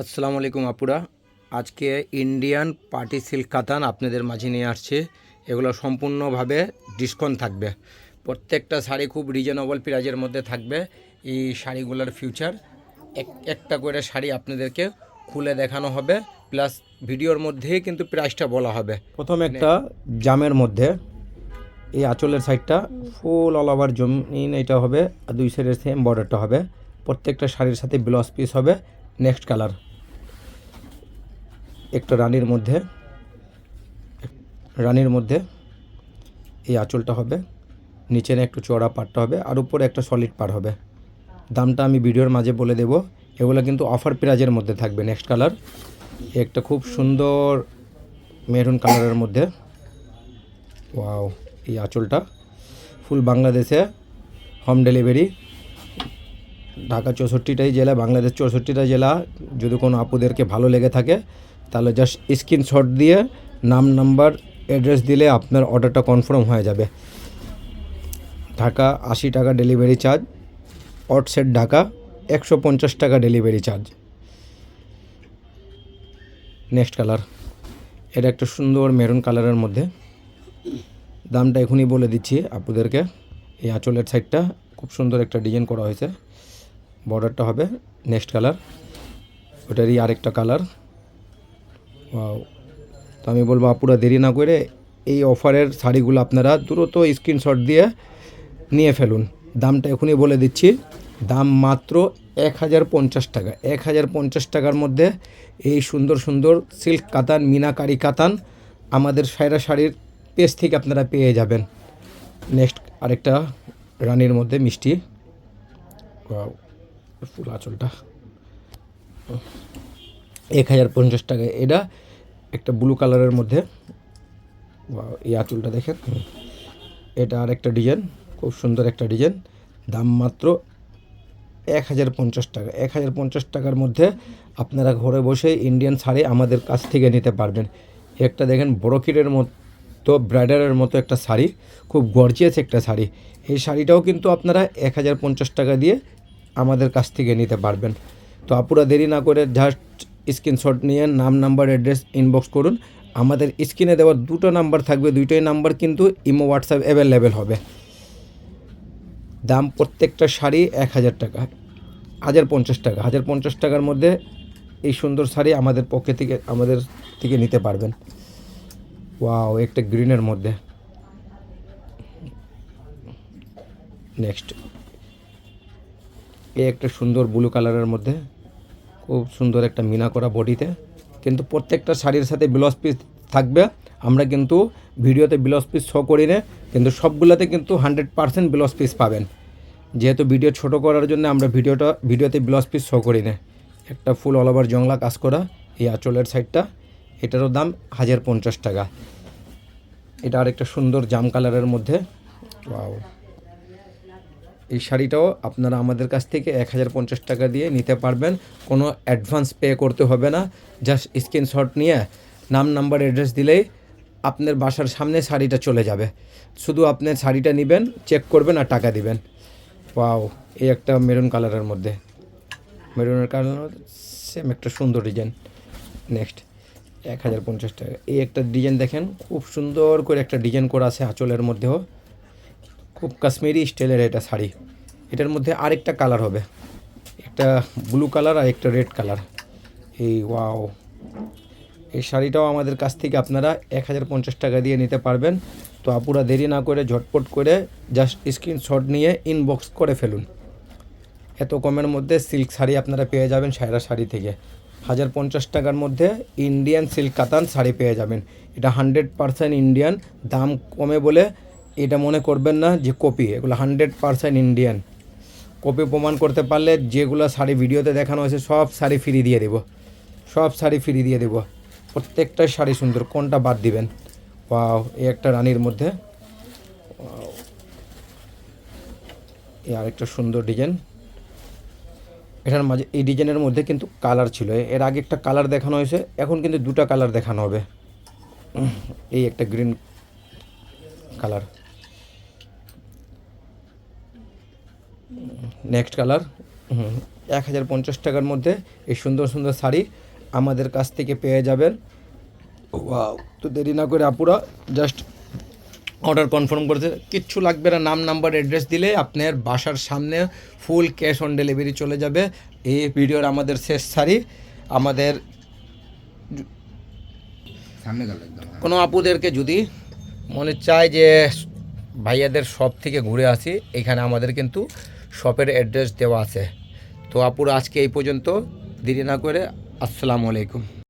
আসসালামু আলাইকুম আপুরা। আজকে ইন্ডিয়ান পার্টি সিল্ক কাতান আপনাদের মাঝে নিয়ে আসছে। এগুলো সম্পূর্ণভাবে ডিসকাউন্ট থাকবে। প্রত্যেকটা শাড়ি খুব রিজনেবল প্রাইজের মধ্যে থাকবে। এই শাড়িগুলোর ফিউচার এক একটা করে শাড়ি আপনাদেরকে খুলে দেখানো হবে। প্লাস ভিডিওর মধ্যেই কিন্তু প্রাইসটা বলা হবে। প্রথম একটা জামের মধ্যে এই আঁচলের সাইডটা ফুল অল ওভার জমিন এটা হবে। আর দুই সাইডের সেম বর্ডারটা হবে। প্রত্যেকটা শাড়ির সাথে ব্লাউজ পিস হবে। নেক্সট কালার একটা রানির মধ্যে রানির মধ্যে এই আঁচলটা হবে। নিচে একটু চড়া পাটটা হবে আর উপরে একটা সলিড পার হবে। দামটা আমি ভিডিওর মাঝে বলে দেব। এগুলো কিন্তু অফার প্রাইজের মধ্যে থাকবে। নেক্সট কালার একটা খুব সুন্দর মেরুন কালারের মধ্যে। ওয়াও এই আঁচলটা। ফুল বাংলাদেশে হোম ডেলিভারি ঢাকা চৌষট্টিটাই জেলা, বাংলাদেশ চৌষট্টিটা জেলা। যদি কোনো আপুদেরকে ভালো লেগে থাকে, তাহলে জাস্ট স্ক্রিনশট দিয়ে নাম নাম্বার অ্যাড্রেস দিলে আপনার অর্ডারটা কনফার্ম হয়ে যাবে। ঢাকা আশি টাকা ডেলিভারি চার্জ সেট ঢাকা একশো পঞ্চাশ টাকা ডেলিভারি চার্জ নেক্সট কালার এটা একটা সুন্দর মেরুন কালারের মধ্যে। দামটা এখনই বলে দিচ্ছি আপুদেরকে। এই আঁচলের সাইডটা খুব সুন্দর একটা ডিজাইন করা হয়েছে। বর্ডারটা হবে নেক্সট কালার ওটারই আরেকটা কালার তো আমি বলব আপুরা দেরি না করে এই অফারের শাড়িগুলো আপনারা দ্রুত স্ক্রিনশট দিয়ে নিয়ে ফেলুন। দামটা এখনই বলে দিচ্ছি, দাম মাত্র এক হাজার পঞ্চাশ টাকা। এক হাজার পঞ্চাশ টাকার মধ্যে এই সুন্দর সুন্দর সিল্ক কাতান, মিনাকারি কাতান আমাদের সায়রা শাড়ির পেজ থেকে আপনারা পেয়ে যাবেন। নেক্সট আরেকটা রানীর মধ্যে মিষ্টি। ফুল আঁচলটা এক হাজার পঞ্চাশ টাকা। এটা একটা ব্লু কালারের মধ্যে। এই আঁচলটা দেখেন। এটা আর একটা ডিজাইন খুব সুন্দর একটা ডিজাইন দাম মাত্র এক হাজার পঞ্চাশ টাকা। এক হাজার পঞ্চাশ টাকার মধ্যে আপনারা ঘরে বসে ইন্ডিয়ান শাড়ি আমাদের কাছ থেকে নিতে পারবেন। একটা দেখেন বড়কিরের মতো ব্রাইডারের মতো একটা শাড়ি। খুব গর্জিয়াস একটা শাড়ি। এই শাড়িটাও কিন্তু আপনারা এক হাজার পঞ্চাশ টাকা দিয়ে আমাদের কাছ থেকে নিতে পারবেন। তো আপুরা দেরি না করে জাস্ট স্ক্রিনশট নিয়ে নাম নাম্বার অ্যাড্রেস ইনবক্স করুন। আমাদের স্ক্রিনে দেওয়ার দুটো নাম্বার থাকবে, দুইটাই নাম্বার কিন্তু ইমো হোয়াটসঅ্যাপ অ্যাভেলেবেল হবে। দাম প্রত্যেকটা শাড়ি এক হাজার টাকা, হাজার পঞ্চাশ টাকা। হাজার পঞ্চাশ টাকার মধ্যে এই সুন্দর শাড়ি আমাদের পক্ষে থেকে, আমাদের থেকে নিতে পারবেন। ওয়াও একটা গ্রিনের মধ্যে। নেক্সট এই একটা সুন্দর ব্লু কালারের মধ্যে, খুব সুন্দর একটা মিনা করা বডিতে কিন্তু প্রত্যেকটা শাড়ির সাথে ব্লাউজ পিস থাকবে। আমরা কিন্তু ভিডিওতে ব্লাউজ পিস শো করি না, কিন্তু সবগুলোতে কিন্তু হান্ড্রেড পারসেন্ট ব্লাউজ পিস পাবেন। যেহেতু ভিডিও ছোট করার জন্য আমরা ভিডিওটা, ভিডিওতে ব্লাউজ পিস শো করি না। একটা ফুল অল ওভার জংলা কাজ করা এই আঁচলের সাইডটা এটারও দাম হাজার পঞ্চাশ টাকা। এটা আরেকটা সুন্দর জাম কালারের মধ্যে। ওয়াও এই শাড়িটাও আপনারা আমাদের কাছ থেকে এক হাজার পঞ্চাশ টাকা দিয়ে নিতে পারবেন। কোনো অ্যাডভান্স পে করতে হবে না। জাস্ট স্ক্রিনশট নিয়ে নাম নাম্বার অ্যাড্রেস দিলেই আপনার বাসার সামনে শাড়িটা চলে যাবে। শুধু আপনার শাড়িটা নেবেন চেক করবেন আর টাকা দিবেন। ওয়াও এই একটা মেরুন কালারের মধ্যে। মেরুনের কালার সেম একটা সুন্দর ডিজাইন নেক্সট এক হাজার পঞ্চাশ টাকা। এই একটা ডিজাইন দেখেন, খুব সুন্দর করে একটা ডিজাইন করা আছে আঁচলের মধ্যেও। খুব কাশ্মীরি স্টাইলের এটা শাড়ি। এটার মধ্যে আরেকটা কালার হবে। একটা ব্লু কালার আর একটা রেড কালার। এই ওয়াও। এই শাড়িটাও আমাদের কাছ থেকে আপনারা এক হাজার পঞ্চাশ টাকা দিয়ে নিতে পারবেন। তো আপুরা দেরি না করে ঝটপট করে জাস্ট স্ক্রিনশট নিয়ে ইনবক্স করে ফেলুন। এত কমের মধ্যে সিল্ক শাড়ি আপনারা পেয়ে যাবেন সায়রা শাড়ি থেকে। হাজার পঞ্চাশ টাকার মধ্যে ইন্ডিয়ান সিল্ক কাতান শাড়ি পেয়ে যাবেন। এটা হান্ড্রেড পারসেন্ট ইন্ডিয়ান দাম কমে বলে এটা মনে করবেন না যে কপি, এগুলো হান্ড্রেড পারসেন্ট ইন্ডিয়ান কপি প্রমাণ করতে পারলে যেগুলো শাড়ি ভিডিওতে দেখানো হয়েছে, সব শাড়ি ফ্রি দিয়ে দেবো। সব শাড়ি ফ্রি দিয়ে দেবো। প্রত্যেকটা শাড়ি সুন্দর, কোনটা বাদ দিবেন? ওয়াও এই একটা রানীর মধ্যে। আরেকটা সুন্দর ডিজাইন। এটার মাঝে, এই ডিজাইনের মধ্যে কিন্তু কালার ছিল। এর আগে একটা কালার দেখানো হয়েছে, এখন কিন্তু দুটো কালার দেখানো হবে। এই একটা গ্রিন কালার। নেক্সট কালার এক হাজার পঞ্চাশ টাকার মধ্যে এই সুন্দর সুন্দর শাড়ি আমাদের কাছ থেকে পেয়ে যাবেন। ওয়াও তো দেরি না করে আপুরা জাস্ট অর্ডার কনফার্ম করেছে। কিচ্ছু লাগবে না নাম নাম্বার অ্যাড্রেস দিলে আপনার বাসার সামনে ফুল ক্যাশ অন ডেলিভারি চলে যাবে। এই ভিডিওর আমাদের শেষ শাড়ি আমাদের কোনো আপুদেরকে যদি মনে চায় যে ভাইয়াদের সব থেকে ঘুরে আসি এখানে আমাদের কিন্তু শপের অ্যাড্রেস দেওয়া আছে। তো আপুরা আজকে এই পর্যন্ত। দেরি না করে আসসালামু আলাইকুম।